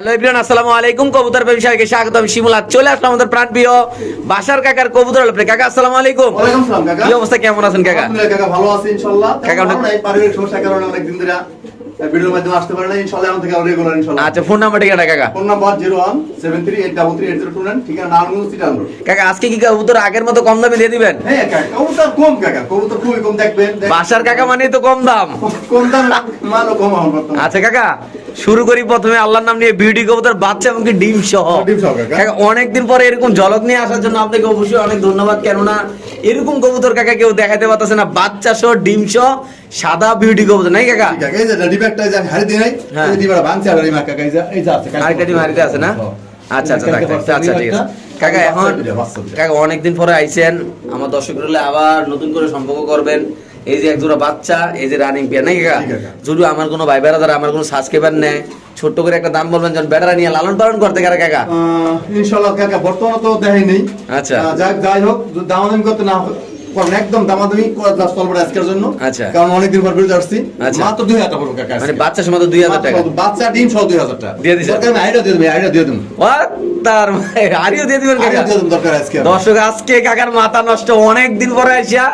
Hello everyone আসসালামু আলাইকুম। কবুতর ব্যবসায়ীকে স্বাগতম। শিমুলা চলে আসলাম আমাদের প্রাণ বাসার কাকার কবুতর আপনি কাকা আসসালামু আলাইকুম। কি অবস্থা? কেমন আছেন কাকা? কাকা ভালো আছি ইনশাআল্লাহ। কাকা, কাকা আপনার- আমরা এই পারিবারিক সমস্যার কারণে অনেক দিন ধরে ভিডিওর মাধ্যমে আসতে পারে ইনশাআল্লাহ এখন থেকে রেগুলার ইনশাআল্লাহ আচ্ছা ফোন নাম্বার ঠিকানা কাকা? ফোন নাম্বার ঠিকানা নারায়ণগঞ্জ কাকা আজকে কি কবুতর আগের মতো কম দামে দিয়ে দিবেন? হ্যাঁ কাকা কবুতর কম কাকা কবুতর খুবই কম দেখবেন বাসার কাকা মানে তো কম দাম। কম দাম মালও কম আমার আচ্ছা কাকা শুরু করি প্রথমে আল্লাহর নাম নিয়ে বিউটি কবুতর বাচ্চা এবং ডিম সহ। কাকা। অনেকদিন পরে এরকম ঝলক নিয়ে আসার জন্য আপনাকে অবশ্যই অনেক ধন্যবাদ কেননা এরকম কবুতর কাকা কেউ দেখাতে পারতেছে না বাচ্চা সহ ডিম সহ। সাদা বিউটি কবুতর নাই কাকা এই যে ডিবেকটা যে আমি হারি দিই নাই হ্যাঁ। এই ডিবেটা ভাঙছে আর এই কাকা এই যে এই যে আছে কাকা। আরেকটা ডিম হারিতে আছে না হ্যাঁ। আচ্ছা আচ্ছা থাক, আচ্ছা ঠিক আছে বাচ্চা কাকা এখন। কাকা অনেকদিন পরে আইছেন আমার দর্শক হলে আবার নতুন করে সম্পর্ক করবেন এই যে একজোড়া বাচ্চা এই যে রানিং পেয়ার নাকি কাকা যদি আমার কোনো ভাই বেড়া আমার কোনো সাবস্ক্রাইবার নেয় ছোট্ট করে একটা দাম বলবেন যেন বেড়ারা নিয়ে লালন পালন করতে কারা কাকা ইনশাআল্লাহ কাকা বর্তমানে তো দেখাই নেই আচ্ছা। আহ, যাই হোক দামাদামি করতে না করেন একদম দামাদামি করে লাস্ট আজকের জন্য। আচ্ছা। কারণ অনেকদিন পর আসছি। আচ্ছা। মাত্র দুই হাজার টাকা কাকা মানে বাচ্চা সময় দুই হাজার টাকা। বাচ্চা ডিম সহ দুই হাজার টাকা। দিয়ে আমি আইডিয়া দিয়ে দেবো আইডিয়া দিয়ে দেবো? তার মানে দিয়ে দিবেন কাকা দিয়ে দর্শক আজকে কাকার মাথা নষ্ট অনেক দিন পরে আইসা।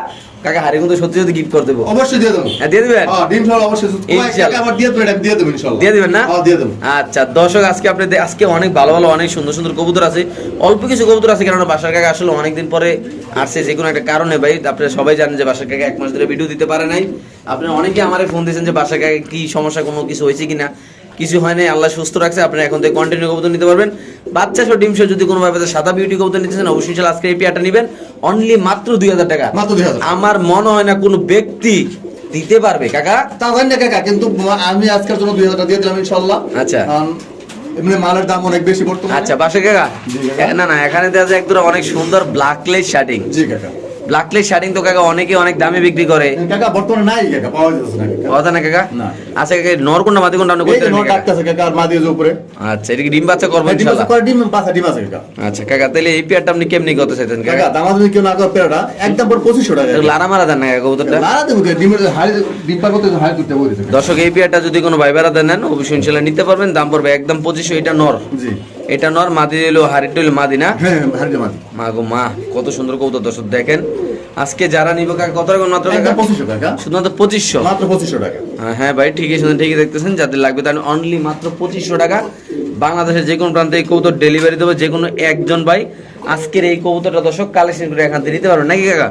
কাকা হারি কিন্তু সত্যি সত্যি গিফট করে দেবো। অবশ্যই দিয়ে দেবো। হ্যাঁ দিয়ে দিবেন? হ্যাঁ ডিম সহ অবশ্যই। টাকা আবার দিয়ে দেবেন এটা দিয়ে দেবেন ইনশাআল্লাহ দিয়ে দিবেন না? হ্যাঁ দিয়ে দেবো। আচ্ছা দর্শক আজকে আপনি আজকে অনেক ভালো ভালো অনেক সুন্দর সুন্দর কবুতর আছে। অল্প কিছু কবুতর আছে কারণ বাসার কাকা আসলে অনেক দিন পরে আসছে যে কোনো একটা কারণে ভাই আপনারা সবাই জানেন যে বাসার কাকা এক মাস ধরে ভিডিও দিতে পারে নাই। আপনারা অনেকে আমারে ফোন দিয়েছেন যে বাসার কাকা কি সমস্যা কোনো কিছু হয়েছে কিনা? কিছু হয় নাই আল্লাহ সুস্থ রাখছে আপনারা এখন থেকে কন্টিনিউ কবুতর নিতে পারবেন। বাচ্চা সহ ডিম সহ যদি কোনো ভাবে সাদা বিউটি কবুতর নিতেছেন অবশ্যই ইনশাল্লাহ আজকে এই পেয়ারটা নেবেন। অনলি মাত্র দুই হাজার টাকা। মাত্র 2000 আমার মনে হয় না কোনো ব্যক্তি দিতে পারবে কাকা। তা হয় না কাকা কিন্তু আমি আজকের জন্য দুই হাজার দিয়ে দিলাম ইনশাআল্লাহ। আচ্ছা। এমনি মালের দাম অনেক বেশি বর্তমানে। আচ্ছা বাসা কাকা? না না এখানে দেখা যায় একদম অনেক সুন্দর ব্ল্যাকলেস শার্টিং জি কাকা। ব্ল্যাকলেস শার্টিং তো কাকা অনেকে অনেক দামে বিক্রি করে। কাকা বর্তমানে নাই কাকা পাওয়া যাচ্ছে না কাকা। কথা না কাকা? না। আচ্ছা কাকা নর কোনটা মাদি কোনটা আপনি করতে যে নোট কাকা আর মা দিয়ে উপরে। আচ্ছা এটা কি ডিম বাচ্চা করবেন ডিম আছে ইনশাআল্লাহ করে ডিম ডিম আছে কাকা। আচ্ছা কাকা তাহলে এই পেয়ারটা আপনি কেমনি করতে চাইছেন কাকা? কাকা দামাদামি কেউ না করে পেয়ারটা একদম পর পঁচিশশো টাকা। এটা লারা মারা দেন না কাকা কবুতরটা? লারা দেবো? ডিমের হাড়ি ডিম পার করতে হাড়ি তুলতে বলে দর্শক এই পেয়ারটা যদি কোনো ভাই বেড়াতে নেন অবশ্যই ইনশাল্লাহ নিতে পারবেন। দাম পড়বে একদম পঁচিশশো এটা নর। জি। এটা নর মাদি এলো হারিটুল হলো মাদি না হ্যাঁ হ্যাঁ, মা গো মা কত সুন্দর কবুতর দর্শক দেখেন। আজকে যারা নিব কাকা কত টাকা মাত্র কাকা? টাকা। শুধুমাত্র পঁচিশশো? মাত্র পঁচিশশো টাকা। হ্যাঁ, হ্যাঁ ভাই ঠিকই শুনে ঠিকই দেখতেছেন যাদের লাগবে তাহলে অনলি মাত্র পঁচিশশো টাকা। বাংলাদেশের যে কোনো প্রান্তে এই কবুতর ডেলিভারি দেবো যে কোনো একজন ভাই। আজকের এই কবুতরটা দর্শক কালেকশন করে এখান থেকে নিতে পারবেন। নাকি কাকা?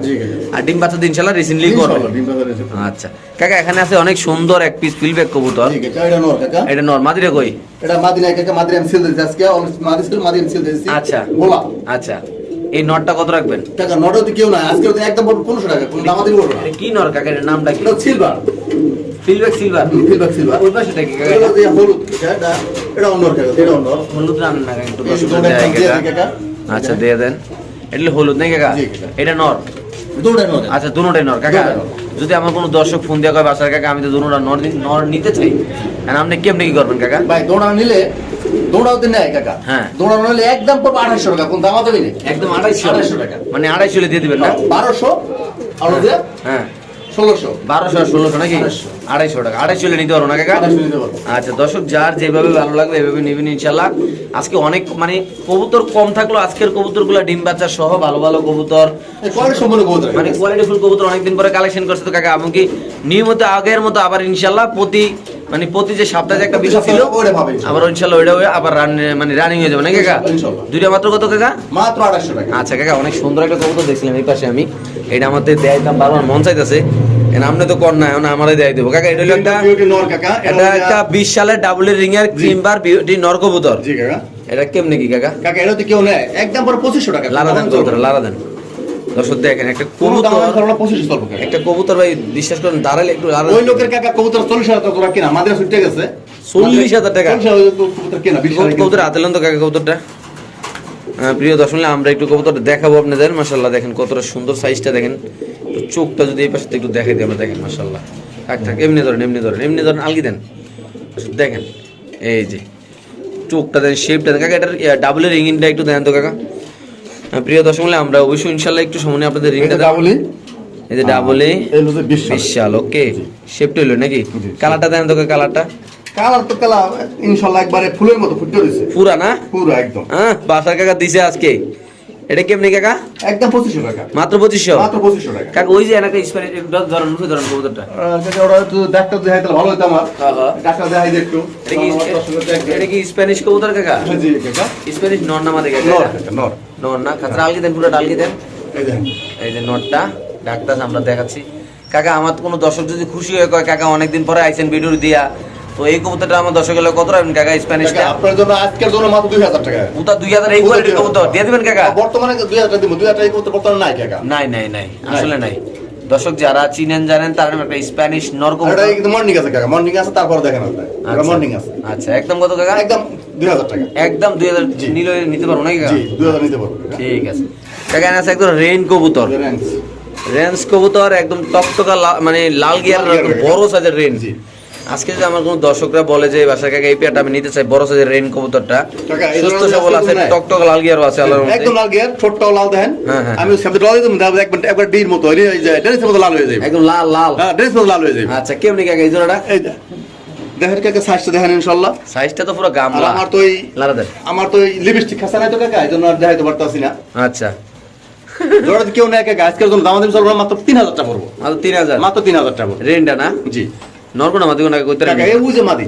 আর ডিম বাচ্চা দিন ইনশাল্লাহ রিসেন্টলি করে আচ্ছা। কাকা এখানে আছে অনেক সুন্দর এক পিস ফিলব্যাক কবুতর। এটা নোর কাকা। মাদিরে কই? এটা মাদিনা কাকা মাদিনা আমি সেল দিয়েছি। আজকে মাদি সেল মাদি আমি সেল দিয়েছি। আচ্ছা। বলা আচ্ছা। এই নরটা কত রাখবেন? টাকা নটা তো কেউ নাই। আজকে তো একদম বড় পনেরোশো টাকা কোনো না। কি নর কাকা? এটার নামটা কি? এটা সিলভার সিলভার। Silver silver. ওই পাশেটা কি এটা? হলুদ এটা এটা অন্য কাকা এটা অন্য হলুদ না। আচ্ছা দিয়ে দেন। এটা হলুদ নাই কাকা? এটা নর। আচ্ছা দুটোটাই নর। কাকা যদি আমার কোনো দর্শক ফোন দেওয়া হয় বাসার কাকা আমি তো দুটোটা নর নর নিতে চাই আর আপনি কেমনি কি করবেন কাকা? ভাই দৌড়া নিলে দৌড়াও তো নেয় কাকা। হ্যাঁ। দৌড়ানো নিলে একদম পড়বে আঠাশশো টাকা কোন দামা দেবে একদম আড়াইশো আড়াইশো টাকা। মানে আড়াইশো দিয়ে দিবেন না? বারোশো আর হ্যাঁ। ষোলোশো। বারোশো ষোলোশো নাকি? আড়াইশো। আড়াইশো টাকা। আড়াইশো নিতে পারব না কাকা? আঠাশশো নিতে পারব। আচ্ছা দর্শক যার যেভাবে ভালো লাগবে এভাবে নেবেন ইনশাল্লাহ। আজকে অনেক মানে কবুতর কম থাকল আজকের কবুতরগুলো ডিম বাচ্চা সহ ভালো ভালো কবুতর। মানে কোয়ালিটি কবুতর অনেকদিন পরে কালেকশন করছে তো কাকা এমনকি নিয়মিত আগের মতো আবার ইনশাল্লাহ প্রতি মানে প্রতি যে সপ্তাহে একটা বিষয় ছিল। আবার ইনশাল্লাহ ওইটা হয়ে আবার রান মানে রানিং হয়ে যাবে নাকি কাকা? দুইটা মাত্র কত কাকা? মাত্র আঠাশশো টাকা। আচ্ছা কাকা অনেক সুন্দর একটা কবুতর দেখছিলাম এই পাশে আমি। এটা আমাদের দেয় দাম বারবার মন চাইতেছে। আপনি তো কর না এখন আমারই দেয় দেবো। কাকা এটা হলো একটা এটা একটা বিশ সালের ডাবল রিং এর ক্রিমবার বিউটি নর কবুতর। এটা কেমনে কি কাকা? কাকা এটা তো কেউ নেয়। একদম পরে পঁচিশশো টাকা। লারা দেন কবুতর লারা দেন। দর্শক দেখেন একটা কবুতর একটা কবুতর ভাই বিশ্বাস করেন দাঁড়ালে একটু ওই লোকের কাকা কবুতর চল্লিশ হাজার টাকা কিনা? আমাদের ছুটে গেছে। চল্লিশ হাজার টাকা। কবুতর কিনা? কবুতর তো কাকা কবুতরটা। প্রিয় দর্শক আমরা একটু কবুতরটা দেখাবো আপনাদের। মাশাল্লাহ দেখেন কতটা সুন্দর সাইজটা দেখেন। চোখটা যদি এই পাশে একটু দেখাই দিই আমরা দেখেন মাশাল্লাহ থাক থাক এমনি ধরেন এমনি ধরেন এমনি ধরেন আলগি দেন। দেখেন এই যে চোখটা দেন শেপটা দেন। কাকা এটার ডাবলের ইঞ্জিনটা একটু দেন তো কাকা। প্রিয় দর্শক আমরা অবশ্যই ইনশাল্লাহ একটু সময় আপনাদের রিংটা বলি এই যে ডাবলে বিশাল। ওকে শেপটা হলো নাকি? কালারটা দেন তোকে কালারটা কালার তো কালার ইনশাল্লাহ একবারে ফুলের মতো ফুটে রয়েছে পুরা না? পুরো একদম। হ্যাঁ বাসার কাকা দিছে আজকে। এটা কেমনি কাকা? একদম টাকা। মাত্র মাত্র টাকা। কাকা ওই যে এনাকে স্প্যানিশ ধরুন ধরুন কবুতরটা। আহ, কাকা, ওরা একটু ডাক্তার দেখাই তাহলে ভালো হতো আমার। হ্যাঁ, হ্যাঁ। ডাক্তার দেখাই একটু এটা কি স্প্যানিশ কবুতর কাকা? হ্যাঁ, জি কাকা। স্প্যানিশ নর নামা দেখে নর কাকা, নর। নর না? খাতরা আলগি দেন পুরো দেন? এই যে নটটা ডাক্তার আমরা দেখাচ্ছি। কাকা আমার কোনো দর্শক যদি খুশি হয়ে কয় কাকা অনেকদিন পরে আইছেন ভিডিও দিয়া। তো এই কবুতরটা আমার হলে কত রাখবেন? কাকা স্প্যানিশটা আপনার জন্য আজকের জন্য মাত্র দুই হাজার টাকা। দুই হাজার এই কোয়ালিটির কবুতর। দিয়ে দিবেন কাকা? বর্তমানে দুই হাজার টাকা দিব। দুই হাজার বর্তমানে নাই কাকা। নাই নাই নাই। আসলে নাই। দর্শক যারা চিনেন জানেন তারা একটা স্প্যানিশ এটা কিন্তু মর্নিং আছে কাকা। মর্নিং আছে তারপরে দেখেন আপনি এটা মর্নিং আছে। আচ্ছা একদম কত কাকা? একদম দুই হাজার টাকা। একদম দুই হাজার জি। নিলে নিতে পারব নাকি কাকা? জি দুই হাজার নিতে পারব ঠিক আছে। কাকা আছে একদম রেইন কবুতর। রেঞ্জ কবুতর একদম টকটকা মানে লাল গিয়ার। বড় সাইজের রেঞ্জ জি। আজকে যদি আমার কোনো দর্শকরা বলে যে বাসার কাকা এই পেয়ারটা আমি নিতে চাই বড় সাইজের রেইন কবুতরটা সুস্থ সবল আছে নাই। লাল গিয়ারও আছে আল্লাহর। একদম লাল গিয়ার ছোটটাও লাল দেখেন। হ্যাঁ, হ্যাঁ। আমি সামনে ডল দিতাম তারপর একবার একবার ডির মতো এই যে ড্রেসের মতো লাল হয়ে যাবে। একদম লাল লাল। হ্যাঁ ড্রেস মতো লাল হয়ে যাবে। আচ্ছা কেমনি কাকা এই জোড়াটা? এই যে, দেখেন কাকা সাইজটা দেখেন ইনশাল্লাহ। সাইজটা তো পুরো গামলা। আমার তো এই দেন আমার তো এই লিপস্টিক খাসা নাই তো কাকা এই জন্য আর দেখাইতে পারতাছি না। আচ্ছা। জোড়াতে কেউ নেই কাকা আজকের জন্য দাম দিন চলবো মাত্র তিন হাজার টাকা পড়ব। মাত্র তিন হাজার? মাত্র তিন হাজার টাকা রেনটা না? জি। নরকোনা মাদি কোনা কইতে কাকা এই বুঝে মাদি।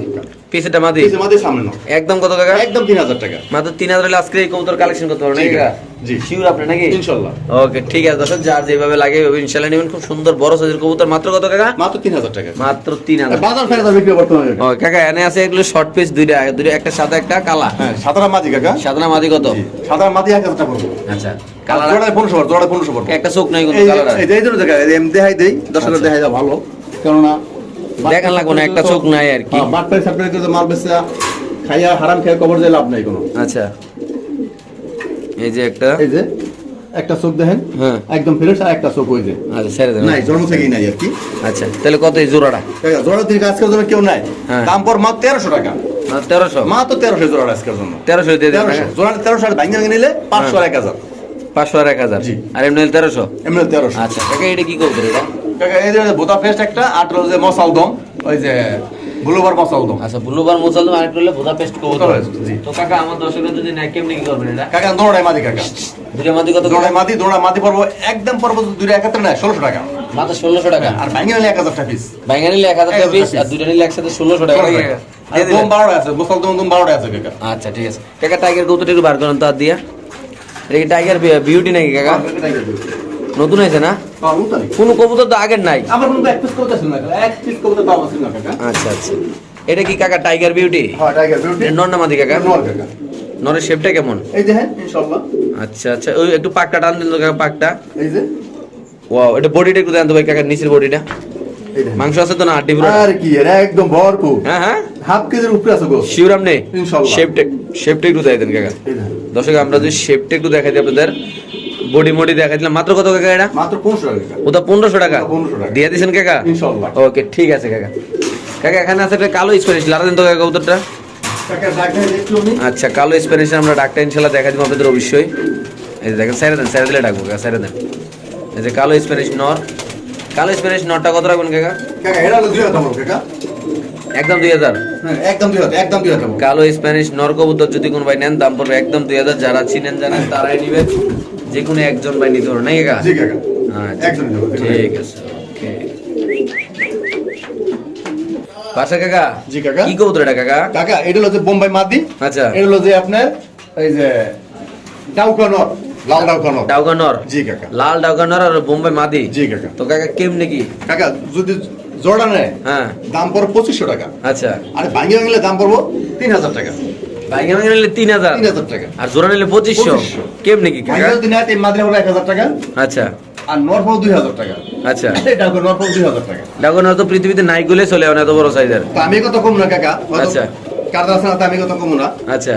পিসেটা মাদি? এই মাদি সামনে নাও। একদম কত কাকা একদম তিন হাজার টাকা। মাত্র তিন হাজার হলে আজকে এই কবুতর কালেকশন করতে পারবেন নাকি? জি। শিওর আপনি নাকি? ইনশাল্লাহ। ওকে ঠিক আছে দর্শক যার যেভাবে লাগে ওইভাবে ইনশাল্লাহ নেবেন। খুব সুন্দর বড় সাইজের কবুতর। মাত্র কত কাকা? মাত্র তিন হাজার টাকা। মাত্র তিন হাজার। বাজার ফেরত বিক্রি বর্তমানে ও কাকা এনে আছে এগুলো শর্ট পিস দুইটা দুইটা একটা সাদা একটা কালা। হ্যাঁ মাদি কাকা। সাদা মাদি কত? সাতারা মাদি টাকা পড়ব। আচ্ছা কালার জোড়ায় পনেরোশো পড়ব জোড়ায় পনেরোশো পড়ব। একটা চোখ নাই কত কালার। এই যায়, আমি দেখাই দেই আচ্ছা। দেখাই ভালো। কেননা দেখান লাগবো না, একটা চোখ নাই আর কি। বাটপাই সাপ্লাই করে মাল বেচা খাইয়া হারাম খেয়ে কবর দিয়ে লাভ নাই কোনো। আচ্ছা। এই যে একটা। এই যে একটা চোখ দেখেন হ্যাঁ। একদম ফ্রেশ আর একটা চোখ যে। আচ্ছা ছেড়ে দেন। নাই জন্ম থেকেই নাই আর কি। আচ্ছা তাহলে কত এই জোড়াটা? দেখা, জোড়া থেকে আজকের জন্য কেউ নাই। হ্যাঁ। দাম পর মাত্র তেরোশো টাকা। তেরোশো? মা তো তেরোশো জোড়া আজকের জন্য। তেরোশো দিয়ে দেন। জোড়া তেরোশো আর ভাঙে ভাঙে নিলে পাঁচশো আর এক হাজার। পাঁচশো আর এক হাজার। আর এমনি তেরোশো? এমনি তেরোশো। আচ্ছা এটা কি করবে এটা? কাকা এই যে বোতা ফেস্ট একটা আর হলো যে মশাল দম ওই যে ব্লুবার মশাল দম। আচ্ছা ব্লুবার তো আরেকটু হলে পেস্ট কাকা আমার দর্শকরা যদি নেয় কেমনি কি করবেন এটা? কাকা দৌড়াই মাদি কাকা। দুটো মাদি কত দৌড়াই মাদি দৌড়া মাদি পড়ব একদম পড়ব দুইটা একাত্তর নেয় ষোলোশো টাকা। মাত্র ষোলোশো টাকা? আর ভাঙে নিলে এক হাজার টাকা পিস নিলে এক হাজার টাকা পিস আর নিলে একসাথে ষোলোশো টাকা আর দম বারোটা আছে মুসল দম দম বারোটা আছে কাকা। আচ্ছা ঠিক আছে। কাকা টাইগার একটু বার করেন তো আর দিয়া। এটা কি টাইগার বিউটি নাকি কাকা? নতুন হয়েছে না। কোনো কবুতর তো আগের নাই। আমার কিন্তু এক পিস কবুতর ছিল না? এক পিস কবুতর দাম আছে না কাকা? আচ্ছা আচ্ছা। এটা কি কাকা টাইগার বিউটি হ্যাঁ টাইগার বিউটি নর কাকা? নর কাকা। নরের শেপটা কেমন? এই দেখেন ইনশাআল্লাহ। আচ্ছা আচ্ছা। ওই একটু পাকটা টান দিন তো কাকা পাকটা। এই যে। ওয়াও এটা বডিটা একটু দেন তো ভাই কাকা নিচের বডিটা মাংস আছে তো না পুরো? আর কি এর একদম ভরপুর। হ্যাঁ হ্যাঁ। হাফ কেজির উপরে আছে গো। শিওর আপনি ইনশাআল্লাহ। শেপটা শেপটা একটু দেখাই দেন কাকা। দর্শক আমরা যদি শেপটা একটু দেখাই দিই আপনাদের। বডি মডি দিলাম। মাত্র কত কাকা এটা? মাত্র পনেরোশো টাকা ওটা পনেরোশো টাকা? 1500 টাকা। দিয়ে দিয়েছেন কাকা। ওকে ঠিক আছে কাকা। কাকা এখানে আছে একটা কালো স্প্যানিশ দেন তো কাকা উত্তরটা আচ্ছা কালো স্প্যানিশ আমরা ডাকটা ইনশাল্লাহ দেখা দিব আপনাদের অবশ্যই। এই যে দেখেন সাইরে দেন সাইরে দিলে ডাকবো কাকা সাইরে দেন। এই যে কালো স্প্যানিশ নর। কালো স্প্যানিশ নরটা কত রাখবেন কাকা? কাকা এটা হলো দুই হাজার টাকা কাকা। একদম দুই হাজার? হ্যাঁ, একদম দুই হাজার একদম দুই হাজার কালো স্প্যানিশ নর কবুতর যদি কোনো ভাই নেন দাম পড়বে একদম দুই হাজার। যারা চিনেন জানেন তারাই নিবেন যে কোনো একজন ভাই নিতে পারবে নাকি আচ্ছা একজন ঠিক আছে বাসা কাকা? জি কাকা। কি কবুতর এটা কাকা? কাকা এটা হলো যে বোম্বাই মাদি। আচ্ছা। এটা হলো যে আপনার এই যে ডাউকা নর লাল ডাউকা নর। ডাউকা নর? জি কাকা। লাল ডাউকা নর আর বোম্বাই মাদি? জি কাকা। তো কাকা কেমনে কি? কাকা যদি জোড়া নেয় হ্যাঁ। দাম পড়ো পঁচিশশো টাকা। আচ্ছা। আর ভাঙিয়ে ভাঙলে দাম পড়ব তিন হাজার টাকা। বাইকে ভাঙে নিলে তিন হাজার টাকা আর জোড়া নিলে পঁচিশশো 2500 কি কাকা ভাঙিয়ে যদি নেয় এই মাদ্রে পড়ো এক হাজার টাকা আচ্ছা আর নর দুই হাজার টাকা আচ্ছা এই ডাউকা দুই হাজার টাকা ডাউকা তো পৃথিবীতে নাই গুলে চলে এত বড় সাইজের আমি কত কম না কাকা আচ্ছা। না আমি কত কম না আচ্ছা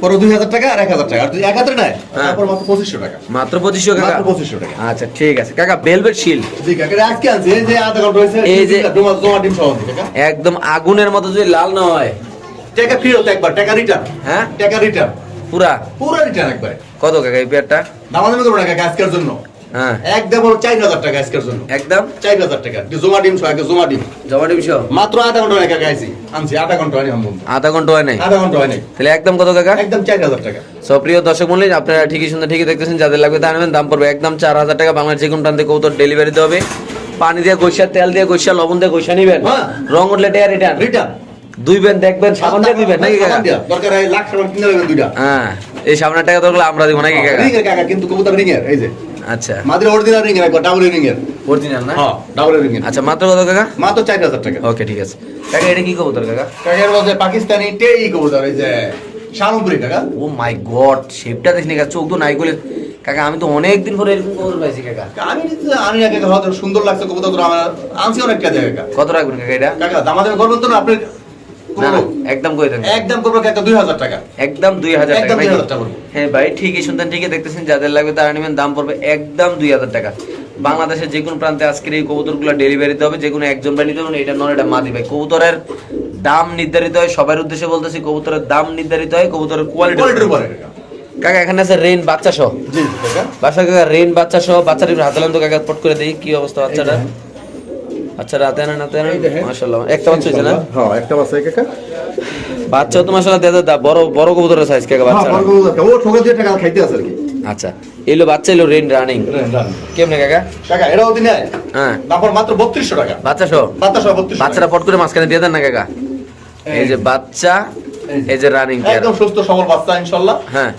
পরে দুই হাজার টাকা আর এক হাজার টাকা আর এক হাজার নেয় হ্যাঁ। তারপর মাত্র পঁচিশশো টাকা মাত্র পঁচিশশো কাকা পঁচিশশো টাকা আচ্ছা ঠিক আছে কাকা বেলভেট শিল জি কাকা আজকে আনছি এই যে আধা ঘণ্টা হয়েছে এই যে- একদম আগুনের মতো যদি লাল না হয় টাকা ফেরত একবার টাকা রিটার্ন হ্যাঁ? টাকা রিটার্ন পুরা? পুরো রিটার্ন একবার। কত কাকা এই পেয়ারটা দামাদামি করব না কাকা আজকের জন্য। হ্যাঁ। একদম হলো চার হাজার টাকা আজকের জন্য। একদম? চার হাজার টাকা। জমা ডিম সহ জমা ডিম। জমা ডিম সহ? মাত্র আধা ঘণ্টা হয় কাকা আনছি আধা ঘণ্টা হয়নি আধা ঘণ্টা হয় নাই? আধা ঘণ্টা হয়নি তাহলে একদম কত কাকা? একদম চার হাজার টাকা। প্রিয় দর্শক আপনারা ঠিকই শুনতে ঠিকই দেখতেছেন যাদের লাগবে তা নেবেন দাম পড়বে একদম চার হাজার টাকা। বাংলার যে কোনো প্রান্তে কৌতর ডেলিভারি দেবে পানি দিয়ে গৈসা তেল দিয়ে গৈসা লবণ দিয়ে গৈসা নিবেন। হ্যাঁ। রং উঠলে টেয়ার রিটার্ন রিটার্ন দুইবেন দেখবেন সাবান দিয়ে দিবেন নাকি কাকা? দরকার হয় লাখ সাবান কিনে দেবেন দুইটা। হ্যাঁ এই সাবানের টাকা দরকার আমরা দিব নাকি কাকা? রিং এর কাকা কিন্তু কবুতর রিং এর এই যে। আচ্ছা। মাদের অরিজিনাল রিং এর ডাবল রিং এর। অরিজিনাল না? হ্যাঁ ডাবল রিং এর। আচ্ছা মাত্র কত কাকা? মাত্র চার হাজার টাকা। ওকে ঠিক আছে। কাকা এটা কি কবুতর কাকা? কাকার মধ্যে পাকিস্তানি টেই কবুতর এই যে কাকা। ও মাই গড শেপটা দেখিনি কাকা চোখ তো নাই করলে কাকা আমি তো অনেক দিন পরে এরকম কবুতর পাইছি কাকা। আমি আমি কাকা সুন্দর লাগছে কবুতর আমার আনছি অনেকটা জায়গা কাকা। কত রাখবেন কাকা এটা? কাকা দামাদামি করবেন তো না আপনি একদম করে দেন। একদম করব কাকা দুই হাজার টাকা? একদম দুই হাজার টাকা একদম দুই নাকি? হাজার টাকা পড়বে। হ্যাঁ ভাই ঠিকই শুনতেন ঠিকই দেখতেছেন। যাদের লাগবে তারা নেবেন দাম পড়বে একদম দুই হাজার টাকা। বাংলাদেশের যে কোনো প্রান্তে আজকের এই কবুতরগুলো ডেলিভারি হবে যে কোনো একজন ভাই নিতে এটা নয় এটা মাদি ভাই। কবুতরের দাম নির্ধারিত হয় সবার উদ্দেশ্যে বলতেছি কবুতরের দাম নির্ধারিত হয় কবুতরের কোয়ালিটির কোয়ালিটি উপরে। কাকা এখানে আছে রেন বাচ্চা সহ জি কাকা। বাসা কাকা রেন বাচ্চা সহ বাচ্চাটা হাতে কাকা পট করে দিই কি অবস্থা বাচ্চাটা আচ্ছা রাতে আনেন রাতে আনেন। মাশাআল্লাহ। একটা বাচ্চা হয়েছে না? হ্যাঁ একটা বাচ্চা কাকা বাচ্চাও তো মাশাআল্লাহ দাদা বড় বড় কবুতরের সাইজ কাকা হ্যাঁ বাচ্চা বড় কবুতর। ও ঠোকা দিয়ে টাকা খাইতে আছে আর কি। আচ্ছা এলো বাচ্চা এলো রেন রানিং কেমনে কাকা? কাকা এরাও দিনে? হ্যাঁ। পড়ে মাত্র বত্রিশশো টাকা। বাচ্চা সহ? বাচ্চা সহ বত্রিশশো বাচ্চাটা পট করে মাঝখানে দিয়ে দেন না কাকা? এই। যে বাচ্চা এই যে। রানিং একদম সুস্থ সবল বাচ্চা ইনশাল্লাহ হ্যাঁ।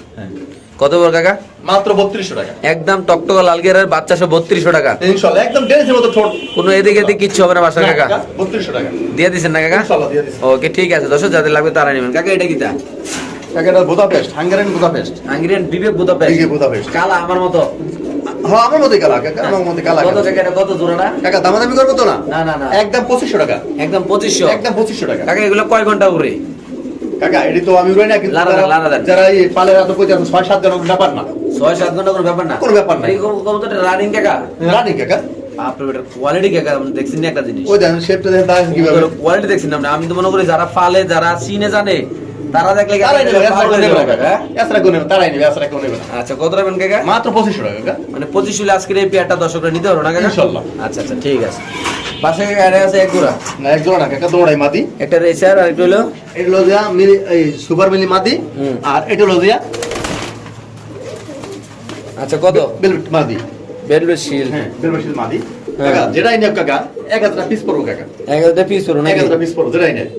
কত বড় কাকা? মাত্র বত্রিশশো টাকা। একদম টকটকা লাল বত্রিশশো টাকা। ইনশাল্লাহ একদম ডেনিসের মতো কোনো এদিকে এদিকে কিচ্ছু হবে না বাসা কাকা। বত্রিশশো টাকা। দিয়ে দিচ্ছেন না কাকা। ওকে ঠিক আছে দর্শক যাদের লাগবে তারা নেবেন। কাকা এটা কিটা? কাকা এটা বুদাপেস্ট হাঙ্গারিয়ান বুদাপেস্ট। আঙ্গিরিয়ান বিবেক বুদাপেস্ট। বিবেক বুদাপেস্ট। কালা আমার মতো। হ্যাঁ আমার কালা কাকা আমার মধ্যে কালা কত টাকা এটা কত জোড়াটা কাকা দামাদামি করব তো না? না না না। একদম পঁচিশশো টাকা। একদম পঁচিশশো। একদম পঁচিশশো টাকা। কাকা এগুলো কয় ঘণ্টা উড়ে? কাকা এটি তো আমি উড়াই না কিন্তু যারা- এই আছে ছয় সাত ব্যাপার না। ছয় সাত ঘণ্টা কোনো ব্যাপার না। কোনো ব্যাপার না। রানিং কাকা। রানি কাকা? আপনার কোয়ালিটি কাকা দেখছেন একটা জিনিস। ওই দেখেন শেপটা দেখেন দাঁড়ান কীভাবে। কোয়ালিটি দেখছেন না আমি তো মনে করি যারা পালে যারা চিনে জানে তারা দেখলে হয়ে আচ্ছা কত রাখবেন কাকা? মাত্র পঁচিশশো টাকা মানে পঁচিশ হলে আজকের এই পেয়ারটা দর্শকরা নিতে পারব না কাকা? আচ্ছা আচ্ছা ঠিক আছে। পাশে কাকা আছে এক গোড়া না এক জোড়া না কাকা দৌড়াই মাদি একটা রেসার আর একটা হলো এটা হলো দিয়া মিলি এই সুপার মিলি মাদি আর এটা হলো দিয়া আচ্ছা কত? বেলভেট মাদি বেলভেট শিল। হ্যাঁ বেলভেট মাদি হ্যাঁ। কাকা যেটাই নেব কাকা এক হাজার পিস পড়ব কাকা। এক হাজার পিস করুন এক হাজার পিস পড়ব যেটাই নেব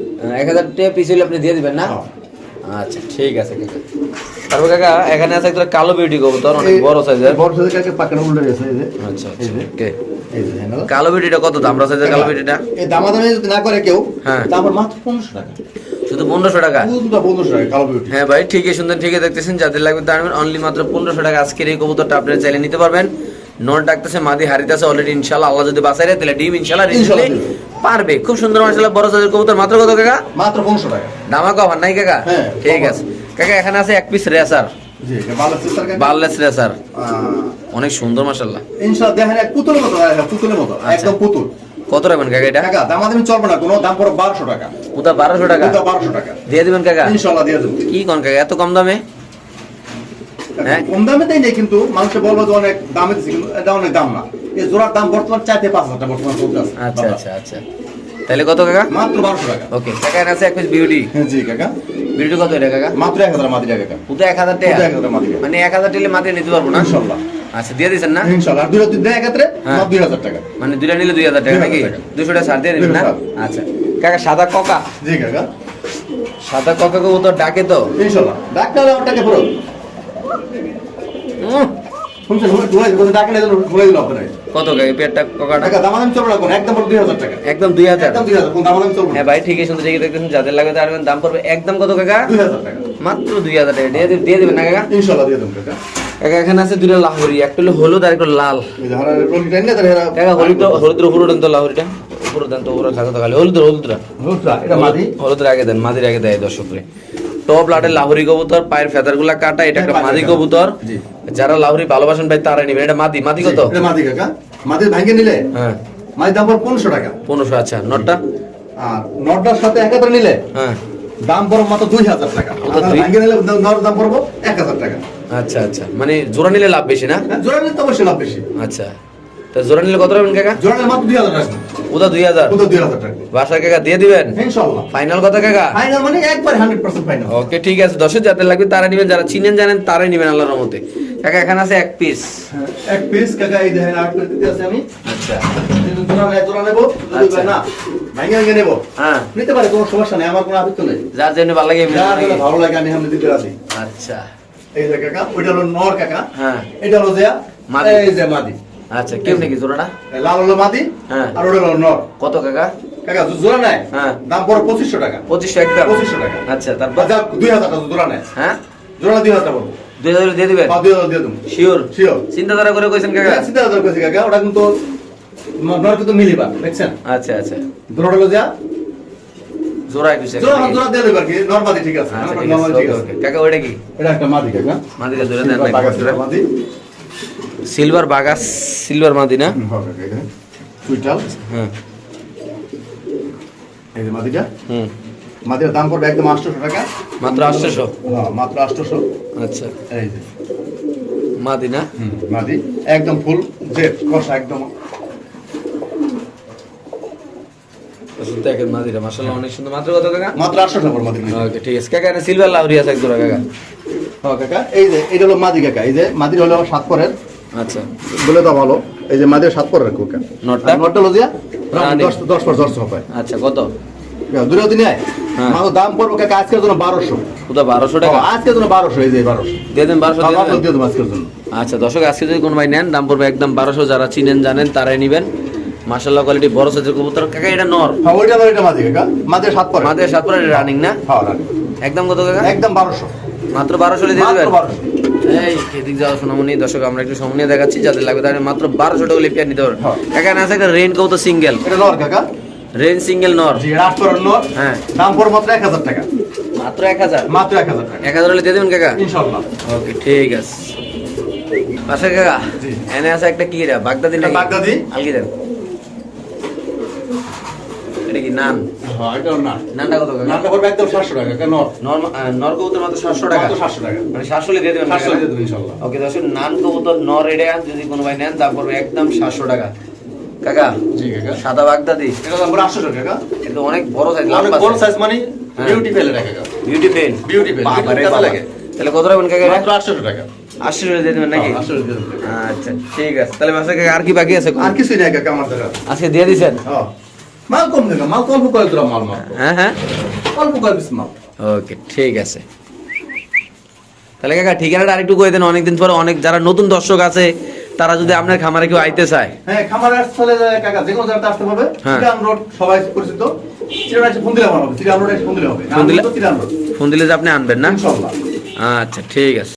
এক হাজার পিস হলে আপনি দিয়ে দিবেন না? হ্যাঁ। আচ্ছা ঠিক আছে কাকা তারপর কাকা এখানে আছে একটা কালো বিউটি কবুতর অনেক বড় সাইজের বড় সাইজের কাকা পাকানো উল্টে গেছে এই যে। আচ্ছা এই যে। ওকে এই যে না? কালো বিউটিটা কত দাম? কালো বিউটিটা এই দামাদামি যদি না করে কেউ হ্যাঁ। তারপর মাত্র পনেরোশো টাকা। শুধু পনেরোশো টাকা? পনেরোশো টাকা কালো বিউটি হ্যাঁ ভাই ঠিকই সুন্দর ঠিকই দেখতেছেন। যাদের লাগবে তার অনলি মাত্র পনেরোশো টাকা আজকের এই কবুতরটা আপনারা চাইলে নিতে পারবেন। নন ডাকতেছে মাদি হারিতেছে অলরেডি ইনশাল্লাহ আল্লাহ যদি বাঁচাই তাহলে ডিম ইনশাল্লাহ ইনশাল্লাহ পারবে। খুব সুন্দর মাসাল্লাহ বড় সাইজের কবুতর। মাত্র কত কাকা? মাত্র পনেরোশো টাকা। দামা কভার নাই কাকা? হ্যাঁ, ঠিক আছে। কাকা এখানে আছে এক পিস রেসার কাকা? বার্লেস রেসার অনেক সুন্দর মাসাল্লাহ ইনশাআল্লাহ দেখেন এক পুতুলের মতো হ্যাঁ, পুতুলের মতো আচ্ছা। একদম পুতুল। কত রাখবেন কাকা এটা? টাকা দামাদামি চলবে না কোনো দাম পড়ো বারোশো টাকা। ওটা বারোশো টাকা? পুতা বারোশো টাকা। দিয়ে দিবেন কাকা? ইনশাল্লাহ দিয়ে দেবো। কি কোন কাকা এত কম দামে? হ্যাঁ? কম দামে দেয় নেই কিন্তু মানুষে বলব যে অনেক দামে দিচ্ছে কিন্তু এটা অনেক দাম না। এই জোড়ার দাম বর্তমান চাইতে পাঁচ হাজার বর্তমান চলতে আছে। আচ্ছা আচ্ছা আচ্ছা। তাহলে কত কাকা? মাত্র বারোশো টাকা। ওকে আছে এক পিস বিউটি হ্যাঁ, জি কাকা। বিউটি কত এটা কাকা? মাত্র এক হাজার মাদি টাকা কাকা এক হাজার টাকা? এক হাজার মাদি মানে এক হাজার মাত্র নিতে পারব না? ইনশাল্লাহ। আচ্ছা দিয়ে দিচ্ছেন না? আর এক্ষেত্রে হ্যাঁ। দুই হাজার টাকা। মানে দুইটা নিলে দুই হাজার টাকা নাকি? টাকা। দুশো টাকা ছাড় দিয়ে দিবেন না? আচ্ছা। কাকা সাদা ককা? জি কাকা। সাদা ককা ও তো ডাকে তো? ইনশাল্লাহ। আমার টাকা পুরো শুনছেন ঘুরে ঘুরে ডাকে না ঘুরে দিল আপনার। কত কাকা পেটটা ককাটা? টাকা দামাদামি চলবে না কোনো একদম দুই হাজার টাকা। একদম দুই হাজার? একদম দুই হাজার কোনো দামাদামি চলবে হ্যাঁ ভাই ঠিকই শুনতে ঠিকই দেখতেছেন যাদের লাগবে তার দাম পড়বে একদম কত কাকা? দুই হাজার টাকা। মাত্র দুই হাজার টাকা দিয়ে দিয়ে দেবেন না কাকা? ইনশাল্লাহ দিয়ে দেবো কাকা। কাকা এখানে আছে দুইটা লাহরি একটা হলো হলুদ আর একটা লাল। হলুদ হলুদের উপরে তো লাহরিটা। উপরে দেন তো খাতা খালি। হলুদ হলুদরা রোজরা এটা মাদি? হলুদের আগে দেন মাদির আগে দেয় দর্শকরে। টপ লাটের লাহরি কবুতর পায়ের ফেদারগুলা কাটা এটা একটা মাদি কবুতর। যারা লাহরি ভালোবাসেন ভাই নেবেন। এটা মাদি মাদি কত? এটা মাদি কাকা। মাদি ভাঙে নিলে? হ্যাঁ। মাদি দাম পড়ে পনেরোশো টাকা। পনেরোশো আচ্ছা নটটা? আর নটার সাথে নিলে? হ্যাঁ। দাম মাত্র টাকা। ভাঙে নিলে দাম পড়ব টাকা। আচ্ছা আচ্ছা। মানে জোড়া নিলে লাভ বেশি না? হ্যাঁ, জোড়া নিলে তো অবশ্যই লাভ বেশি। আচ্ছা। তো জোড়া নিলে কত রাখবেন কাকা? জোড়া নিলে মাত্র দুই হাজার টাকা। ওটা দুই হাজার। ওটা দুই হাজার টাকা বাসার কাকা দিয়ে দিবেন? ইনশাল্লাহ। ফাইনাল কথা কাকা? ফাইনাল মানে একবার হান্ড্রেড পার্সেন্ট ফাইনাল ওকে ঠিক আছে। দশের যাদের লাগবে তারা নিবেন যারা চিনেন জানেন তারাই নিবেন আল্লাহর রহমতে। কাকা এখানে আছে এক পিস এক পিস কাকা এই দেখেন আট করে দিতে আছে আমি। আচ্ছা। জোড়া নেয়, জোড়া নেব? আচ্ছা। না ভাঙে ভাঙে নেব। হ্যাঁ। নিতে পারে কোনো সমস্যা নেই আমার কোনো আপত্তি নেই। যার জন্য ভালো লাগে যার ভালো লাগে আমি সামনে দিতে রাজি। আচ্ছা। এই যে কাকা ওইটা হলো নর কাকা। হ্যাঁ। এটা হলো যে মাদি। এই যে মাদি। আচ্ছা কেমনি কি জোড়াটা? লাল হলো মাদি হ্যাঁ। আর ওটা হলো নর। কত কাকা? কাকা জোড়া নেয় হ্যাঁ। দাম পড়ে পঁচিশশো টাকা। পঁচিশশো একদম। পঁচিশশো টাকা। আচ্ছা তারপর? দুই হাজার টাকা জোড়া নেয় হ্যাঁ? জোড়া দুই হাজার টাকা পড়বে। দুই হাজার দিয়ে দিবেন? দুই হাজার দিয়ে দেবো। শিওর শিওর চিন্তাধারা করে কইছেন কাকা? চিন্তা হাজার করেছি কাকা ওটা কিন্তু নর কিন্তু মিলিবা দেখছেন? আচ্ছা আচ্ছা। জোড়া হলো যা জোড়া জোড়া জোড়া দিয়ে দেবে আর কি নর্মালি ঠিক আছে আচ্ছা ঠিক আছে. কাকা ওইটা কি? এটা একটা মাদি কাকা। মাদিটা জোড়া দেন মাদি। সিলভার বাগাস সিলভার হবে এটা হ্যাঁ। এই যে হুম। মাদির দাম পড়বে একদম আটশোশো টাকা। মাত্র হ্যাঁ মাত্র আটশোশো। আচ্ছা। এই যে। মাদি না হুম, মাদি। একদম ফুল জেড কষা একদম। দেখেন মাদিটা মাসাল্লাহ অনেক সুন্দর। মাত্র কত মাত্র টাকা মাদি ওকে ঠিক আছে। কাকা সিলভার লাউরি আছে এক জোড়া কাকা। হ্যাঁ কাকা। এই যে এটা হলো মাদি কাকা। এই যে মাদির হলো সাত পরের। আচ্ছা। বলে দাও ভালো। এই যে মাদির সাত নটটা? নটটা রানী। দশ দশ হবে। আচ্ছা কত? দূরে দিন হ্যাঁ। মাত্র দাম পড়বে কাকা আজকের জন্য বারোশো। কোথাও বারোশো টাকা? আজকের জন্য বারোশো এই যে বারোশো। দিয়ে দেন বারোশো দিয়ে দেবো আজকের জন্য। আচ্ছা দর্শক আজকে যদি কোনো ভাই নেন দাম পড়বে একদম বারোশো। যারা চিনেন জানেন তারাই নিবেন। মাসাল্লাহ কোয়ালিটি বড় সাইজের কবুতর। কাকা এটা নর। হ্যাঁ ওইটা হলো এটা মাদি কাকা। মাদির সাত পরে। মাদের সাত পরে রানিং না? হ্যাঁ রানী। একদম কত কাকা? একদম বারোশো। মাত্র বারোশো দিয়ে মাত্র বারোশো। এই এদিক যাওয়া সোনামণি দর্শক আমরা একটু সময় দেখাচ্ছি যাদের লাগবে তাদের মাত্র বারোশো টাকা লিপিয়ার নিতে হ্যাঁ। আছে একটা রেন কবুতর সিঙ্গেল। এটা নর কাকা? রেন সিঙ্গেল নর। জি নর। হ্যাঁ। দাম মাত্র এক হাজার টাকা। মাত্র এক হাজার? মাত্র এক হাজার টাকা। এক হাজার হলে দিয়ে দেবেন কাকা? ওকে ঠিক আছে। পাশে কাকা জি। এনে আছে একটা কি রে বাগদাদি নাকি? বাগদাদি। আলগি দেন এটা কি নান? হ্যাঁ এটাও না নানটা কত কাকা নামটা একদম সাতশো টাকা কাকা নর নর নর কবুতর মাত্র সাতশো টাকা? সাতশো টাকা। মানে সাতশো দিয়ে দেবেন সাতশো দিয়ে দেবো ইনশাল্লাহ। ওকে দর্শক নান কবুতর নর এটা যদি কোনো ভাই নেন দাম একদম সাতশো টাকা। কাকা? জি কাকা। সাদা বাগদাদি? এটা দাম পড়বে আটশো টাকা এটা অনেক বড় সাইজ অনেক বড় সাইজ মানে হ্যাঁ। বিউটি পেলে রাখা কাকা। বিউটি পেন বিউটি পেন বাবারে কাজে বাবা। লাগে। তাহলে কত রাখবেন কাকা? মাত্র আটশো টাকা। দিয়ে দেবেন নাকি? হ্যাঁ, 800 দিয়ে দেবো। আচ্ছা ঠিক আছে। তাহলে কাকা আর কি বাকি আছে আর কিছুই নাই কাকা আমার আজকে দিয়ে দিছেন হ্যাঁ। মাল কম দেবে মাল অল্প করে দিলাম মাল মাত্র হ্যাঁ হ্যাঁ। অল্প দিস মাল। ওকে ঠিক আছে। তাহলে কাকা ঠিকানাটা আরেকটু কয়ে দেন অনেকদিন পরে অনেক যারা নতুন দর্শক আছে তারা যদি আপনার খামারে কেউ আইতে চায়। হ্যাঁ খামার আসলে কাকা যে কোনো জায়গাতে আসতে পারবে। হ্যাঁ। রোড সবাই পরিচিত। চিরান এসে ফোন দিলে আমার হবে চিরান রোড এসে ফোন দিলে হবে। ফোন দিলে- ফোন দিলে যে আপনি আনবেন না? আচ্ছা ঠিক আছে।